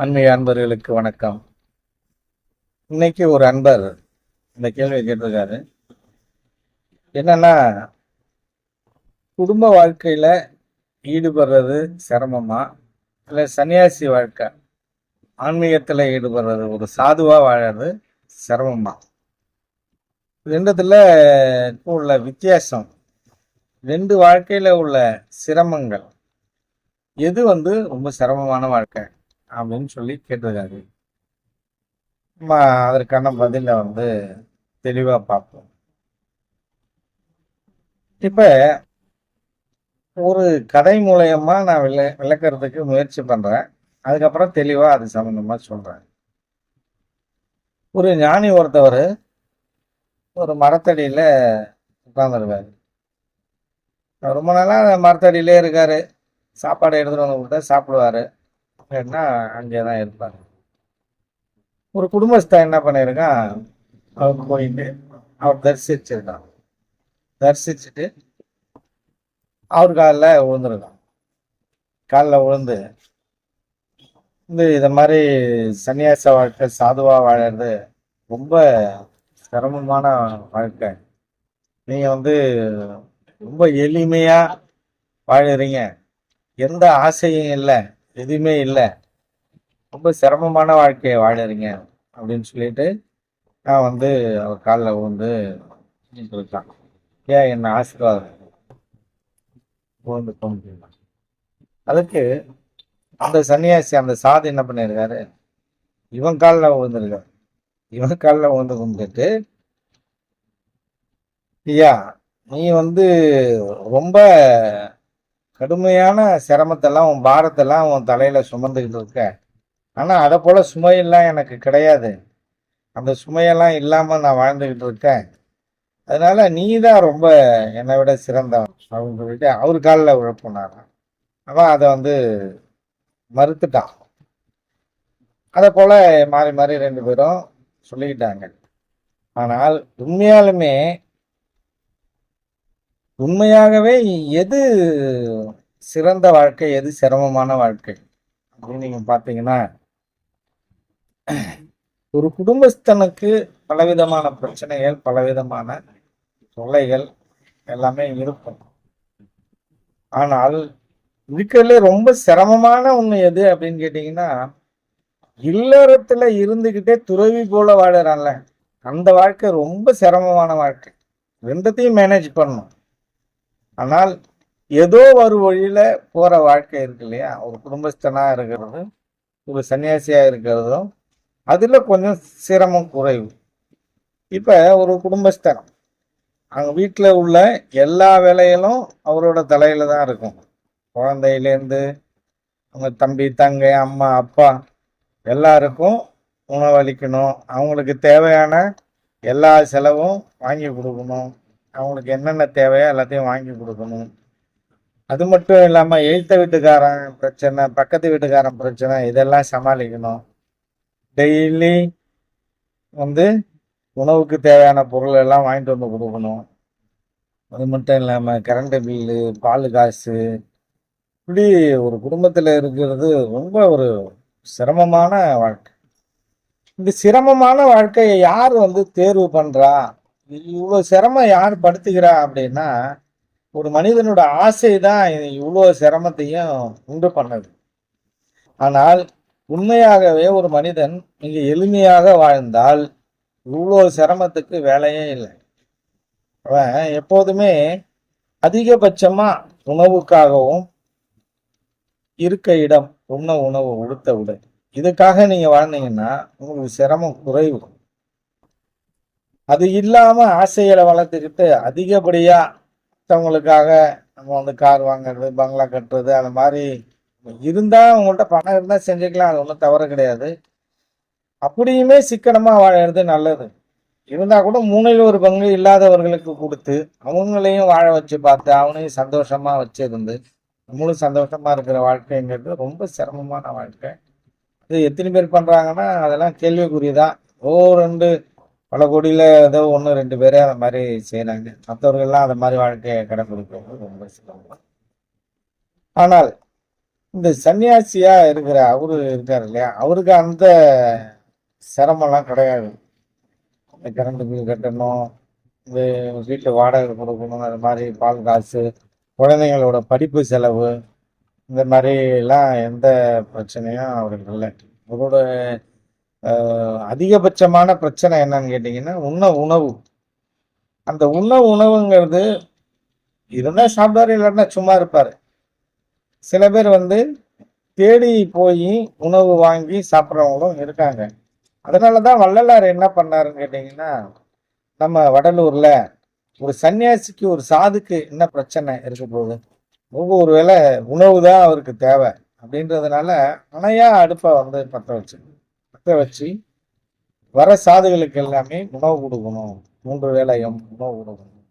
அண்மைய அன்பர்களுக்கு வணக்கம். இன்னைக்கு ஒரு அன்பர் இந்த கேள்வியை கேட்டிருக்காரு. என்னன்னா குடும்ப வாழ்க்கையில ஈடுபடுறது சிரமமா? இல்லை சன்னியாசி வாழ்க்கை ஆன்மீகத்தில் ஈடுபடுறது ஒரு சாதுவாக வாழறது சிரமமா? ரெண்டுத்துல இப்போ உள்ள வித்தியாசம். ரெண்டு வாழ்க்கையில உள்ள சிரமங்கள் எது வந்து ரொம்ப சிரமமான வாழ்க்கை? அப்படின்னு சொல்லி கேட்டிருக்காரு. நம்ம அதற்கான பதிலை வந்து தெளிவா பார்ப்போம். இப்ப ஒரு கதை மூலயமா நான் விள விளக்கிறதுக்கு முயற்சி பண்றேன். அதுக்கப்புறம் தெளிவா அது சம்மந்தமாக சொல்கிறேன் ஒரு ஞானி ஒருத்தவர் ஒரு மரத்தடியில உட்காந்துருவார் ரொம்ப நாளா மரத்தடியிலே இருக்காரு. சாப்பாடு எடுத்துட்டு வந்து கொடுத்தா சாப்பிடுவாரு. இல்லைன்னா அங்கே தான் இருப்பாங்க ஒரு குடும்பஸ்தான் என்ன பண்ணியிருக்கான் அவர் போயிட்டு அவர் தரிசிச்சிருக்கான். தரிசிச்சுட்டு அவர் காலில் விழுந்துருக்கான். காலில் விழுந்து இந்த இதை மாதிரி சன்னியாச வாழ்க்கை சாதுவா வாழறது ரொம்ப சிரமமான வாழ்க்கை. நீங்கள் வந்து ரொம்ப எளிமையா வாழறீங்க. எந்த ஆசையும் இல்லை. எதுவுமே இல்லை. ரொம்ப சிரமமான வாழ்க்கையை வாழறீங்க அப்படின்னு சொல்லிட்டு நான் வந்து அவர் காலில் வந்து இருக்கான் ஏன் என்ன ஆசீர்வாதம்? விழுந்து கும்பிட்டு அதுக்கு அந்த சன்னியாசி அந்த சாது என்ன பண்ணியிருக்காரு இவன் காலில் விழுந்திருக்காரு இவன் காலில் விழுந்து கும்பிட்டுட்டு ஐயா நீ வந்து ரொம்ப கடுமையான சிரமத்தெல்லாம் உன் பாரத்தெல்லாம் உன் தலையில் சுமந்துக்கிட்டு இருக்க. ஆனால் அதை போல் சுமையெல்லாம் எனக்கு கிடையாது. அந்த சுமையெல்லாம் இல்லாமல் நான் வாழ்ந்துக்கிட்டு இருக்கேன். அதனால் நீ தான் ரொம்ப என்னை விட சிறந்தவன் அப்படின்னு சொல்லிட்டு அவர் காலில் விழப்போனாராம் அவன் அதை வந்து மறுத்துட்டான். அதை போல் மாறி மாறி ரெண்டு பேரும் சொல்லிக்கிட்டாங்க. ஆனால் உண்மையாலுமே உண்மையாகவே எது சிறந்த வாழ்க்கை எது சிரமமான வாழ்க்கை அப்படின்னு நீங்க பாத்தீங்கன்னா ஒரு குடும்பஸ்தனுக்கு பலவிதமான பிரச்சனைகள் பலவிதமான தொல்லைகள் எல்லாமே இருக்கும். ஆனால் இருக்கிறதுல ரொம்ப சிரமமான ஒண்ணு எது அப்படின்னு கேட்டீங்கன்னா இல்லறத்துல இருந்துகிட்டே துறவி போல வாழறான்ல. அந்த வாழ்க்கை ரொம்ப சிரமமான வாழ்க்கை. ரெண்டத்தையும் மேனேஜ் பண்ணணும். ஆனால் ஏதோ ஒரு வழியில் போகிற வாழ்க்கை இருக்கு இல்லையா? ஒரு குடும்பஸ்தனாக இருக்கிறது ஒரு சன்னியாசியாக இருக்கிறதும் அதில் கொஞ்சம் சிரமம் குறைவு. இப்போ ஒரு குடும்பஸ்தனம் அவங்க வீட்டில் உள்ள எல்லா வேலைகளும் அவரோட தலையில் தான் இருக்கும். குழந்தையிலேருந்து அவங்க தம்பி தங்கை அம்மா அப்பா எல்லாருக்கும் உணவளிக்கணும். அவங்களுக்கு தேவையான எல்லா செலவும் வாங்கி கொடுக்கணும். அவங்களுக்கு என்னென்ன தேவையோ எல்லாத்தையும் வாங்கி கொடுக்கணும். அது மட்டும் இல்லாமல் எழுத்த வீட்டுக்காரன் பிரச்சனை பக்கத்து வீட்டுக்காரன் பிரச்சனை இதெல்லாம் சமாளிக்கணும். டெய்லி வந்து உணவுக்கு தேவையான பொருள் எல்லாம் வாங்கிட்டு வந்து கொடுக்கணும். அது மட்டும் இல்லாமல் கரண்ட் பில்லு பால் காசு. இப்படி ஒரு குடும்பத்தில் இருக்கிறது ரொம்ப ஒரு சிரமமான வாழ்க்கை. இந்த சிரமமான வாழ்க்கையை யார் வந்து தேர்வு பண்ணுறா இவ்வளோ சிரமம் யார் படுத்துக்கிறா அப்படின்னா ஒரு மனிதனோட ஆசை தான் இவ்வளோ சிரமத்தையும் உண்டு பண்ணது. ஆனால் உண்மையாகவே ஒரு மனிதன் மிக எளிமையாக வாழ்ந்தால் இவ்வளோ சிரமத்துக்கு வேலையே இல்லை. அவன் எப்போதுமே அதிகபட்சமா உணவுக்காகவும் இருக்க இடம் உண்ண உணவு உடுத்த உடை இதுக்காக நீங்கள் வாழ்ந்தீங்கன்னா உங்களுக்கு சிரமம் குறைவு. அது இல்லாமல் ஆசைகளை வளர்த்துக்கிட்டு அதிகப்படியாக மற்றவங்களுக்காக நம்ம வந்து கார் வாங்குறது பங்களா கட்டுறது அந்த மாதிரி இருந்தால் அவங்கள்ட்ட பணம் இருந்தால் செஞ்சுக்கலாம். அது ஒன்றும் தவறு கிடையாது. அப்படியுமே சிக்கனமாக வாழறது நல்லது. இருந்தால் கூட மூணில் ஒரு பங்கு இல்லாதவர்களுக்கு கொடுத்து அவங்களையும் வாழ வச்சு பார்த்து அவனையும் சந்தோஷமாக வச்சிருந்து நம்மளும் சந்தோஷமாக இருக்கிற வாழ்க்கைங்கிறது ரொம்ப சிரமமான வாழ்க்கை. இது எத்தனை பேர் பண்ணுறாங்கன்னா அதெல்லாம் கேள்விக்குரியதான் ஓ ரெண்டு பல கோடியில் ஏதோ ஒன்று ரெண்டு பேரே அந்த மாதிரி செய்கிறாங்க மற்றவர்கள்லாம் அந்த மாதிரி வாழ்க்கையை கடைபிடிக்கிறது ரொம்ப சிரமம். ஆனால் இந்த சன்னியாசியாக இருக்கிற அவரு இருக்கார் இல்லையா? அவருக்கு அந்த சிரமம்லாம் கிடையாது. இந்த கரண்ட் பில் கட்டணும் இந்த வீட்டில் வாடகை கொடுக்கணும் அது மாதிரி பால் காசு குழந்தைங்களோட படிப்பு செலவு இந்த மாதிரிலாம் எந்த பிரச்சனையும் அவருக்கு இல்லை. அவரோட அதிகபட்சமான பிரச்சனை என்னன்னு கேட்டிங்கன்னா உண்ண உணவு. அந்த உண்ண உணவுங்கிறது இருந்தால் சாப்பிடாரு இல்லைன்னா சும்மா இருப்பார். சில பேர் வந்து தேடி போய் உணவு வாங்கி சாப்பிட்றவங்களும் இருக்காங்க. அதனால தான் வள்ளலார் என்ன பண்ணாருன்னு கேட்டிங்கன்னா நம்ம வடலூரில் ஒரு சன்னியாசிக்கு ஒரு சாதுக்கு என்ன பிரச்சனை இருக்க போகுது? ஒவ்வொரு வேளை உணவு தான் அவருக்கு தேவை அப்படின்றதுனால அணையா அடுப்பை வந்து பற்ற வச்சு பற்ற வச்சு வர சாதுகளுக்கு எல்லாமே உணவு கொடுக்கணும் மூன்று வேளையும் உணவு கொடுக்கணும்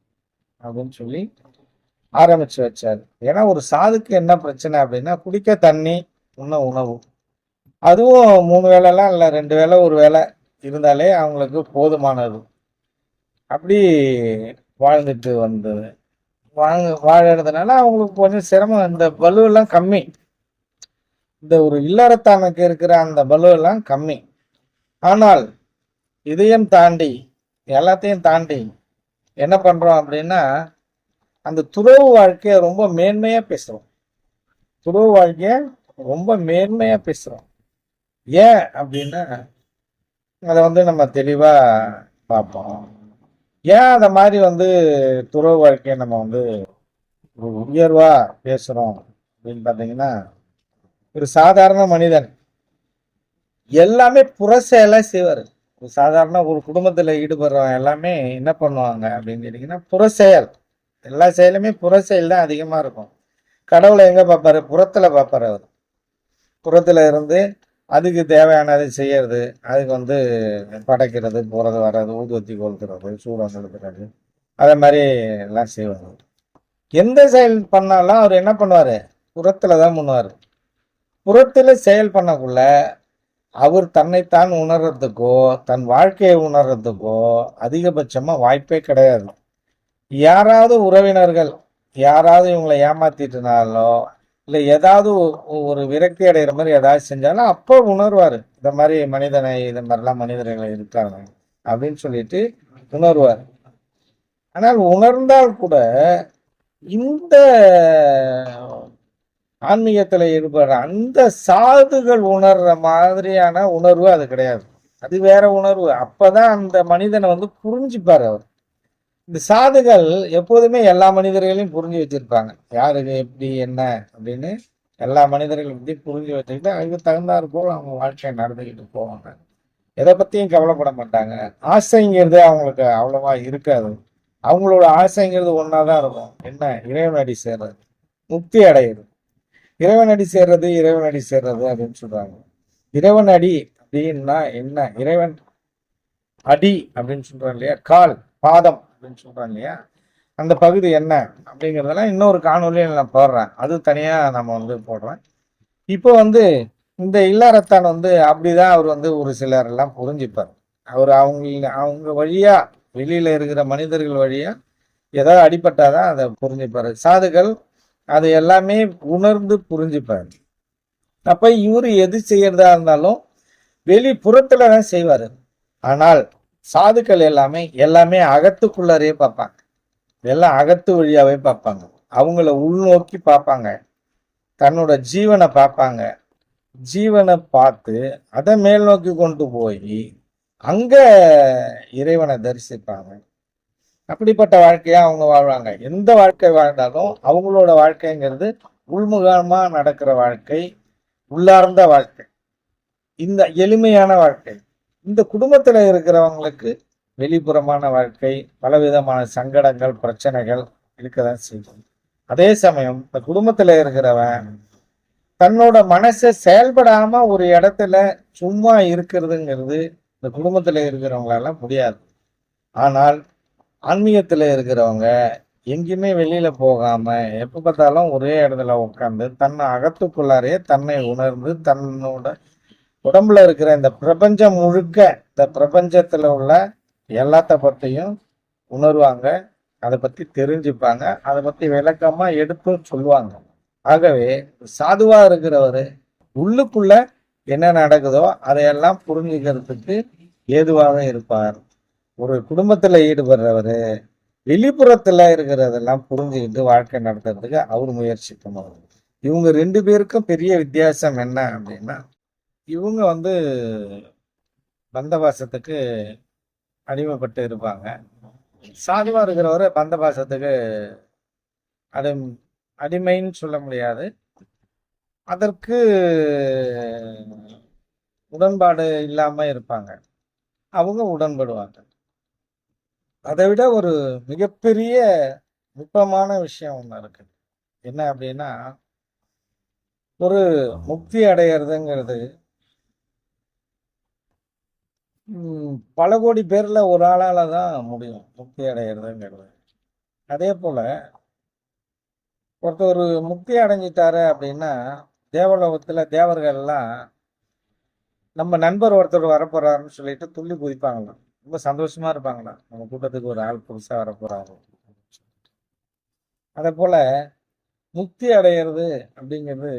அப்படின்னு சொல்லி ஆரம்பிச்சு வச்சார். ஏன்னா ஒரு சாதுக்கு என்ன பிரச்சனை அப்படின்னா குடிக்க தண்ணி உண்ண உணவு. அதுவும் மூணு வேளைலாம் இல்லை ரெண்டு வேளை ஒரு வேலை இருந்தாலே அவங்களுக்கு போதுமானது. அப்படி வாழ்ந்துட்டு வந்தது. வாங்க வாழறதுனால அவங்களுக்கு கொஞ்சம் சிரமம். இந்த பலுவெல்லாம் கம்மி. இந்த ஒரு இல்லறத்தானுக்கு இருக்கிற அந்த பலுவெல்லாம் கம்மி. ஆனால் இதையும் தாண்டி எல்லாத்தையும் தாண்டி என்ன பண்ணுறோம் அப்படின்னா அந்த துறவு வாழ்க்கையை ரொம்ப மேன்மையாக பேசுகிறோம் துறவு வாழ்க்கையை ரொம்ப மேன்மையாக பேசுகிறோம் ஏன் அப்படின்னா அதை வந்து நம்ம தெளிவாக பார்ப்போம். ஏன் அந்த மாதிரி வந்து துறவு வாழ்க்கையை நம்ம வந்து உயர்வாக பேசுகிறோம் அப்படின்னு பார்த்தீங்கன்னா ஒரு சாதாரண மனிதன். எல்லாமே புற செய்வார். ஒரு சாதாரண ஒரு குடும்பத்தில் ஈடுபடுறவங்க எல்லாமே என்ன பண்ணுவாங்க அப்படின்னு கேட்டிங்கன்னா புற செயல். எல்லா செயலுமே புற செயல் தான் அதிகமாக இருக்கும். கடவுளை எங்கே பார்ப்பாரு? புறத்தில் பார்ப்பாரு அவர். புறத்தில் இருந்து அதுக்கு தேவையானதை செய்யறது அதுக்கு வந்து படைக்கிறது போகிறது வர்றது ஊதுவத்தி கொளுத்துறது சூடம் செலுத்துறது அதே மாதிரி எல்லாம் செய்வார். எந்த செயல் பண்ணாலும் அவர் என்ன பண்ணுவார்? புறத்தில் தான் பண்ணுவார். புறத்தில் செயல் பண்ணக்குள்ள அவர் தன்னைத்தான் உணர்றதுக்கோ தன் வாழ்க்கையை உணர்றதுக்கோ அதிகபட்சமாக வாய்ப்பே கிடையாது. யாராவது உறவினர்கள் யாராவது இவங்களை ஏமாத்திட்டுனாலோ இல்லை ஏதாவது ஒரு விரக்தி அடைகிற மாதிரி ஏதாவது செஞ்சாலும் அப்போ உணர்வார். இந்த மாதிரி மனிதனை இந்த மாதிரிலாம் மனிதர்கள் இருக்காங்க அப்படின்னு சொல்லிட்டு உணர்வார். ஆனால் உணர்ந்தால் கூட இந்த ஆன்மீகத்தில் ஈடுபடுற அந்த சாதுகள் உணர்ற மாதிரியான உணர்வு அது கிடையாது. அது வேற உணர்வு. அப்பதான் அந்த மனிதனை வந்து புரிஞ்சுப்பார் அவர். இந்த சாதுகள் எப்போதுமே எல்லா மனிதர்களையும் புரிஞ்சு வச்சிருப்பாங்க. யாருக்கு எப்படி என்ன அப்படின்னு எல்லா மனிதர்களையும் பத்தி புரிஞ்சு வச்சுக்கிட்டு அதுக்கு தகுந்தாறு போல் அவங்க வாழ்க்கையை நடந்துக்கிட்டு போவாங்க. எதை பத்தியும் கவலைப்பட மாட்டாங்க. ஆசைங்கிறது அவங்களுக்கு அவ்வளவா இருக்காது. அவங்களோட ஆசைங்கிறது ஒன்னாதான் இருக்கும். என்ன? இறைவனடி சேர்றது. முக்தி அடையிறது. இறைவனடி சேர்றது இறைவனடி சேர்றது அப்படின்னு சொல்றாங்க. இறைவன் அடி அப்படின்னா என்ன? இறைவன் அடி அப்படின்னு சொல்றாங்க இல்லையா? கால் பாதம் அப்படின்னு சொல்றாங்க இல்லையா? அந்த பகுதி என்ன அப்படிங்கிறதெல்லாம் இன்னொரு காணொலியில் நான் போடுறேன். அது தனியாக நம்ம வந்து போடுறேன் இப்போ வந்து இந்த இல்லறத்தான் வந்து அப்படிதான் அவர் வந்து ஒரு சிலர் எல்லாம் புரிஞ்சுப்பார். அவர் அவங்க அவங்க வழியா வெளியில இருக்கிற மனிதர்கள் வழியா ஏதாவது அடிபட்டாதான் அதை புரிஞ்சுப்பாரு. சாதுகள் அது எல்லாமே உணர்ந்து புரிஞ்சுப்பாரு. அப்ப இவர் எது செய்யறதா இருந்தாலும் வெளிப்புறத்தில் தான் செய்வாரு. ஆனால் சாதுக்கள் எல்லாமே எல்லாமே அகத்துக்குள்ளாரே பார்ப்பாங்க. எல்லாம் அகத்து வழியாவே பார்ப்பாங்க. அவங்கள உள்நோக்கி பார்ப்பாங்க. தன்னோட ஜீவனை பார்ப்பாங்க. ஜீவனை பார்த்து அதை மேல் நோக்கி கொண்டு போய் அங்க இறைவனை தரிசிப்பாங்க. அப்படிப்பட்ட வாழ்க்கையா அவங்க வாழ்வாங்க. எந்த வாழ்க்கை வாழ்ந்தாலும் அவங்களோட வாழ்க்கைங்கிறது உள்முகமா நடக்கிற வாழ்க்கை உள்ளார்ந்த வாழ்க்கை. இந்த எளிமையான வாழ்க்கை. இந்த குடும்பத்துல இருக்கிறவங்களுக்கு வெளிப்புறமான வாழ்க்கை பலவிதமான சங்கடங்கள் பிரச்சனைகள் இருக்கதான் செய்யும். அதே சமயம் இந்த குடும்பத்துல இருக்கிறவன் தன்னோட மனசை செயல்படாம ஒரு இடத்துல சும்மா இருக்கிறதுங்கிறது இந்த குடும்பத்துல இருக்கிறவங்களால முடியாது. ஆனால் ஆன்மீகத்துல இருக்கிறவங்க எங்கேயுமே வெளியில போகாம எப்ப பார்த்தாலும் ஒரே இடத்துல உட்காந்து தன்னை அகத்துக்குள்ளாரே தன்னை உணர்ந்து தன்னோட உடம்புல இருக்கிற இந்த பிரபஞ்சம் முழுக்க இந்த பிரபஞ்சத்துல உள்ள எல்லாத்த பற்றியும் உணர்வாங்க அதை பத்தி தெரிஞ்சுப்பாங்க அதை பத்தி விளக்கமா எடுத்து சொல்லுவாங்க. ஆகவே சாதுவா இருக்கிறவர் உள்ளுக்குள்ள என்ன நடக்குதோ அதையெல்லாம் புரிஞ்சுக்கிறதுக்கு ஏதுவாக இருப்பார். ஒரு குடும்பத்துல ஈடுபடுறவர் வெளிப்புறத்துல இருக்கிறதெல்லாம் புரிஞ்சுக்கிட்டு வாழ்க்கை நடத்துறதுக்கு அவர் முயற்சி பண்ணுவார். இவங்க ரெண்டு பேருக்கும் பெரிய வித்தியாசம் என்ன அப்படின்னா இவங்க வந்து பந்தபாசத்துக்கு அடிமைப்பட்டு இருப்பாங்க. சாதுவா இருக்கிறவர் பந்தபாசத்துக்கு அடி அடிமைன்னு சொல்ல முடியாது. அதற்கு உடன்பாடு இல்லாமல் இருப்பாங்க. அவங்க உடன்படுவாங்க. அதை விட ஒரு மிகப்பெரிய நுட்பமான விஷயம் ஒன்று இருக்கு. என்ன அப்படின்னா ஒரு முக்தி அடையிறதுங்கிறது பல கோடி பேர்ல ஒரு ஆளால தான் முடியும் முக்தி அடையிறதுங்கிறது. அதே போல ஒருத்தர் முக்தி அடைஞ்சிட்டாரு அப்படின்னா தேவலோகத்துல தேவர்கள்லாம் நம்ம நண்பர் ஒருத்தர் வரப்போறாருன்னு சொல்லிட்டு துள்ளி குதிப்பாங்களாம். ரொம்ப சந்தோஷமா இருப்பாங்களா? நம்ம கூட்டத்துக்கு ஒரு ஆள் புதுசா வரப்போறாரு. அதே போல முக்தி அடையிறது அப்படிங்கிறது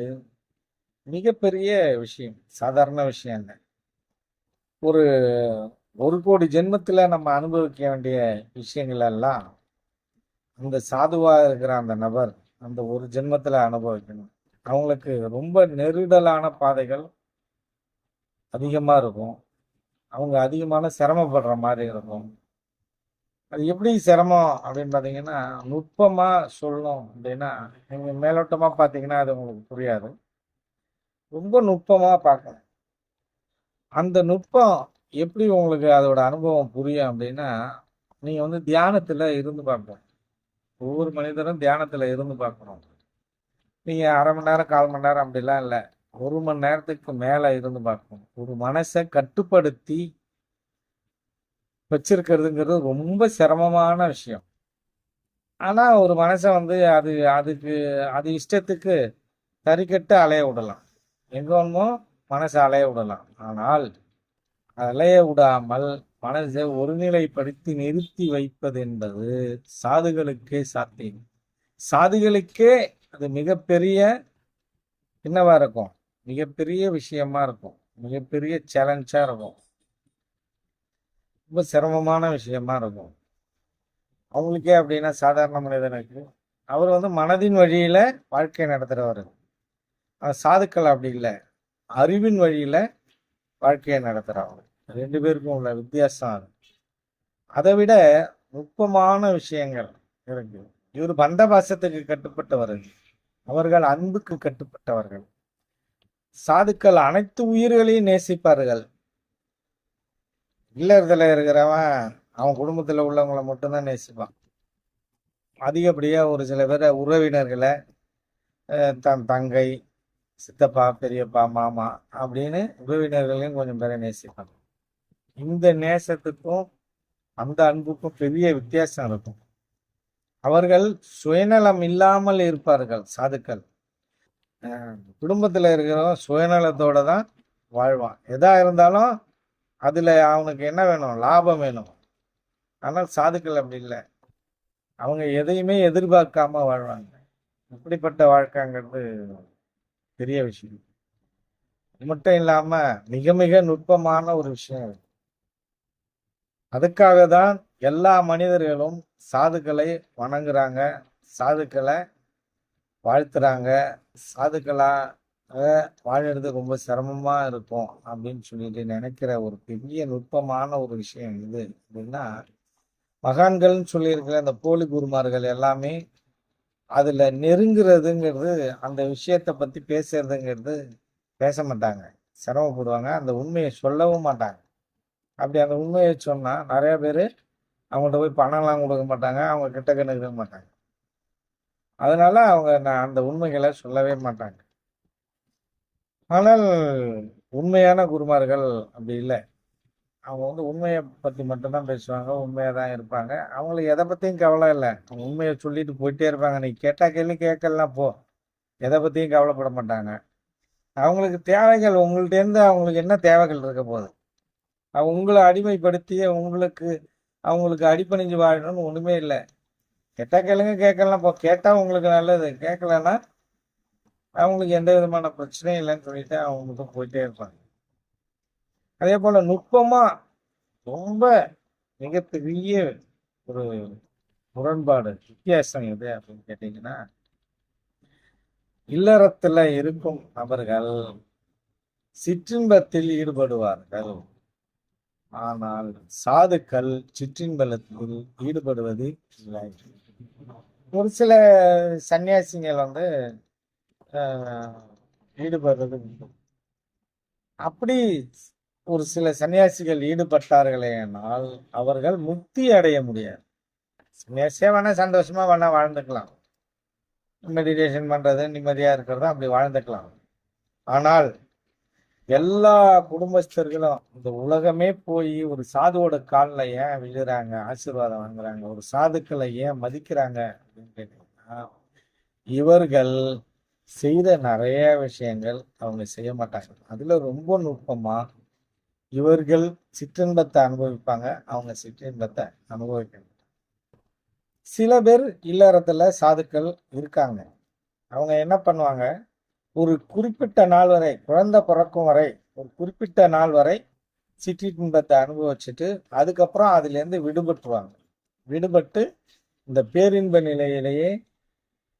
மிகப்பெரிய விஷயம் சாதாரண விஷயம் இல்லை. ஒரு ஒரு கோடி ஜென்மத்தில் நம்ம அனுபவிக்க வேண்டிய விஷயங்கள் எல்லாம் அந்த சாதுவாக இருக்கிற அந்த நபர் அந்த ஒரு ஜென்மத்தில் அனுபவிக்கணும். அவங்களுக்கு ரொம்ப நெருடலான பாதைகள் அதிகமாக இருக்கும். அவங்க அதிகமான சிரமப்படுற மாதிரி இருக்கும். அது எப்படி சிரமம் அப்படின்னு பார்த்தீங்கன்னா நுட்பமாக சொல்லணும் அப்படின்னா நீங்கள் மேலோட்டமாக பார்த்தீங்கன்னா அது உங்களுக்கு புரியாது. ரொம்ப நுட்பமாக பார்க்கணும். அந்த நுட்பம் எப்படி உங்களுக்கு அதோட அனுபவம் புரியும் அப்படின்னா நீங்கள் வந்து தியானத்தில் இருந்து பார்க்கணும். ஒவ்வொரு மனிதரும் தியானத்தில் இருந்து பார்க்கணும். நீங்கள் அரை மணி நேரம் கால் மணி நேரம் அப்படிலாம் இல்லை. ஒரு மணி நேரத்துக்கு மேல இருந்து பார்க்கணும். ஒரு மனசை கட்டுப்படுத்தி வச்சிருக்கிறதுங்கிறது ரொம்ப சிரமமான விஷயம். ஆனா ஒரு மனசை வந்து அது அதுக்கு அது இஷ்டத்துக்கு தறிக்கட்டு அலைய விடலாம். எங்க வேணுமோ மனசை அலைய விடலாம். ஆனால் அலைய விடாமல் மனசை ஒருநிலைப்படுத்தி நிறுத்தி வைப்பது என்பது சாதுகளுக்கே சாத்தியம். சாதுகளுக்கே அது மிகப்பெரிய என்னவா இருக்கும்? மிகப்பெரிய விஷயமா இருக்கும். மிகப்பெரிய சேலஞ்சா இருக்கும். ரொம்ப சிரமமான விஷயமா இருக்கும். அவங்களுக்கே அப்படின்னா சாதாரண மனிதனுக்கு அவர் வந்து மனதின் வழியில வாழ்க்கை நடத்துகிறவர் சாதுக்கள் அப்படி இல்லை. அறிவின் வழியில வாழ்க்கையை நடத்துகிறவங்க ரெண்டு பேருக்கும் உள்ள வித்தியாசம் அது. அதை விட நுட்பமான விஷயங்கள் இருக்கு. இவர் பந்தபாசத்துக்கு கட்டுப்பட்டவர். அவர்கள் அன்புக்கு கட்டுப்பட்டவர்கள். சாதுக்கள் அனைத்து உயிர்களையும் நேசிப்பார்கள். இல்லறதுல இருக்கிறவன் அவன் குடும்பத்துல உள்ளவங்களை மட்டும்தான் நேசிப்பான். அதிகப்படியா ஒரு சில பேரை உறவினர்களை தன் தங்கை சித்தப்பா பெரியப்பா மாமா அப்படின்னு உறவினர்களையும் கொஞ்சம் பேரை நேசிப்பாங்க. இந்த நேசத்துக்கும் அந்த அன்புக்கும் பெரிய வித்தியாசம் இருக்கும். அவர்கள் சுயநலம் இல்லாமல் இருப்பார்கள் சாதுக்கள். குடும்பத்தில் இருக்கிறவன் சுயநலத்தோடு தான் வாழ்வான். எதா இருந்தாலும் அதில் அவனுக்கு என்ன வேணும்? லாபம் வேணும். ஆனால் சாதுக்கள் அப்படி இல்லை. அவங்க எதையுமே எதிர்பார்க்காம வாழ்வாங்க. இப்படிப்பட்ட வாழ்க்கைங்கிறது பெரிய விஷயம். அது மட்டும் இல்லாமல் மிக மிக நுட்பமான ஒரு விஷயம் அதுக்காக தான் எல்லா மனிதர்களும் சாதுக்களை வணங்குறாங்க. சாதுக்களை வாழ்த்துறாங்க. சாதுக்களாக வாழறது ரொம்ப சிரமமாக இருக்கும் அப்படின்னு சொல்லிட்டு நினைக்கிற ஒரு பெரிய நுட்பமான ஒரு விஷயம் இது. அப்படின்னா மகான்கள்னு சொல்லியிருக்கிற அந்த போலி குருமார்கள் எல்லாமே அதில் நெருங்குறதுங்கிறது அந்த விஷயத்தை பற்றி பேசுறதுங்கிறது பேச மாட்டாங்க. சிரமப்படுவாங்க. அந்த உண்மையை சொல்லவும் மாட்டாங்க. அப்படி அந்த உண்மையை சொன்னால் நிறையா பேர் அவங்கள்ட்ட போய் பணம்லாம் கொடுக்க மாட்டாங்க. அவங்க கிட்ட கணக்கு மாட்டாங்க. அதனால அவங்க நான் அந்த உண்மைகளை சொல்லவே மாட்டாங்க. ஆனால் உண்மையான குருமார்கள் அப்படி இல்லை. அவங்க வந்து உண்மையை பற்றி மட்டும்தான் பேசுவாங்க உண்மையாக தான் இருப்பாங்க. அவங்களுக்கு எதை பற்றியும் கவலை இல்லை. அவங்க உண்மையை சொல்லிட்டு போயிட்டே இருப்பாங்க. நீ கேட்டால் கேள்வி கேட்கலாம் போ. எதை பற்றியும் கவலைப்பட மாட்டாங்க. அவங்களுக்கு தேவைகள் உங்கள்கிட்டேருந்து அவங்களுக்கு என்ன தேவைகள் இருக்க போகுது? அவங்க உங்களை அடிமைப்படுத்தி உங்களுக்கு அவங்களுக்கு அடிப்பணிஞ்சு வாழணும்னு ஒன்றுமே இல்லை. கேட்டால் கேளுங்க கேட்கலாம். இப்போ கேட்டா உங்களுக்கு நல்லது. கேட்கலன்னா அவங்களுக்கு எந்த விதமான பிரச்சனையும் இல்லைன்னு சொல்லிட்டு அவங்க போயிட்டே இருப்பாங்க. அதே போல நுட்பமா ரொம்ப மிகப்பெரிய ஒரு முரண்பாடு வித்தியாசம் எது அப்படின்னு கேட்டீங்கன்னா இல்லறத்துல இருக்கும் நபர்கள் சிற்றின்பத்தில் ஈடுபடுவார்கள். ஆனால் சாதுக்கள் சிற்றின்பலத்தில் ஈடுபடுவது இல்லை ஒரு சில சன்னியாசிங்கள் வந்து ஆஹ், ஈடுபடுறது உண்டு. அப்படி ஒரு சில சன்னியாசிகள் ஈடுபட்டார்களேனால் அவர்கள் முக்தி அடைய முடியாது. சன்னியாசியாக வேணா சந்தோஷமா வேணா வாழ்ந்துக்கலாம். மெடிடேஷன் பண்றது நிம்மதியா இருக்கிறது அப்படி வாழ்ந்துக்கலாம். ஆனால் எல்லா குடும்பஸ்தர்களும் இந்த உலகமே போய் ஒரு சாதுவோட காலில் ஏன் விழுறாங்க ஆசீர்வாதம் வாங்குறாங்க ஒரு சாதுக்களை ஏன் மதிக்கிறாங்க அப்படின்னு கேட்டீங்கன்னா இவர்கள் செய்த நிறைய விஷயங்கள் அவங்க செய்ய மாட்டாங்க. அதில் ரொம்ப நுட்பமாக இவர்கள் சிற்றின்பத்தை அனுபவிப்பாங்க அவங்க சிற்றின்பத்தை அனுபவிக்க சில பேர் இல்லறத்தில் சாதுக்கள் இருக்காங்க. அவங்க என்ன பண்ணுவாங்க? ஒரு குறிப்பிட்ட நாள் வரை குழந்தை பிறக்கும் வரை ஒரு குறிப்பிட்ட நாள் வரை சிற்றின்பத்தை அனுபவிச்சுட்டு அதுக்கப்புறம் அதுலேருந்து விடுபட்டுருவாங்க. விடுபட்டு இந்த பேரின்ப நிலையிலேயே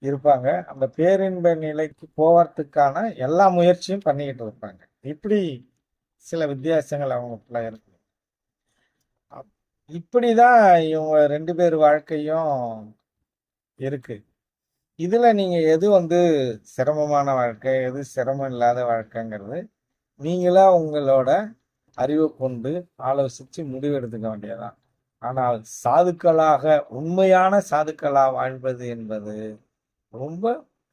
இருப்பாங்க. அந்த பேரின்ப நிலைக்கு போவதுக்கான எல்லா முயற்சியும் பண்ணிக்கிட்டு இருப்பாங்க. இப்படி சில வித்தியாசங்கள் அவங்களுக்குள்ள இருக்கு. அப்- இப்படிதான் இவங்க ரெண்டு பேர் வாழ்க்கையும் இருக்குது இதில் நீங்கள் எது வந்து சிரமமான வாழ்க்கை எது சிரமம் இல்லாத வாழ்க்கைங்கிறது நீங்களாக உங்களோட அறிவை கொண்டு ஆலோசித்து முடிவெடுத்துக்க வேண்டியதுதான். ஆனால் சாதுக்களாக உண்மையான சாதுக்களாக வாழ்வது என்பது ரொம்ப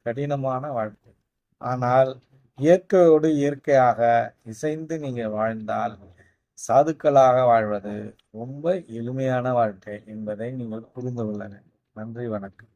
கடினமான வாழ்க்கை. ஆனால் இயற்கையோடு இயற்கையாக இசைந்து நீங்கள் வாழ்ந்தால் சாதுக்களாக வாழ்வது ரொம்ப எளிமையான வாழ்க்கை என்பதை நீங்கள் புரிந்து கொள்ள நன்றி வணக்கம்.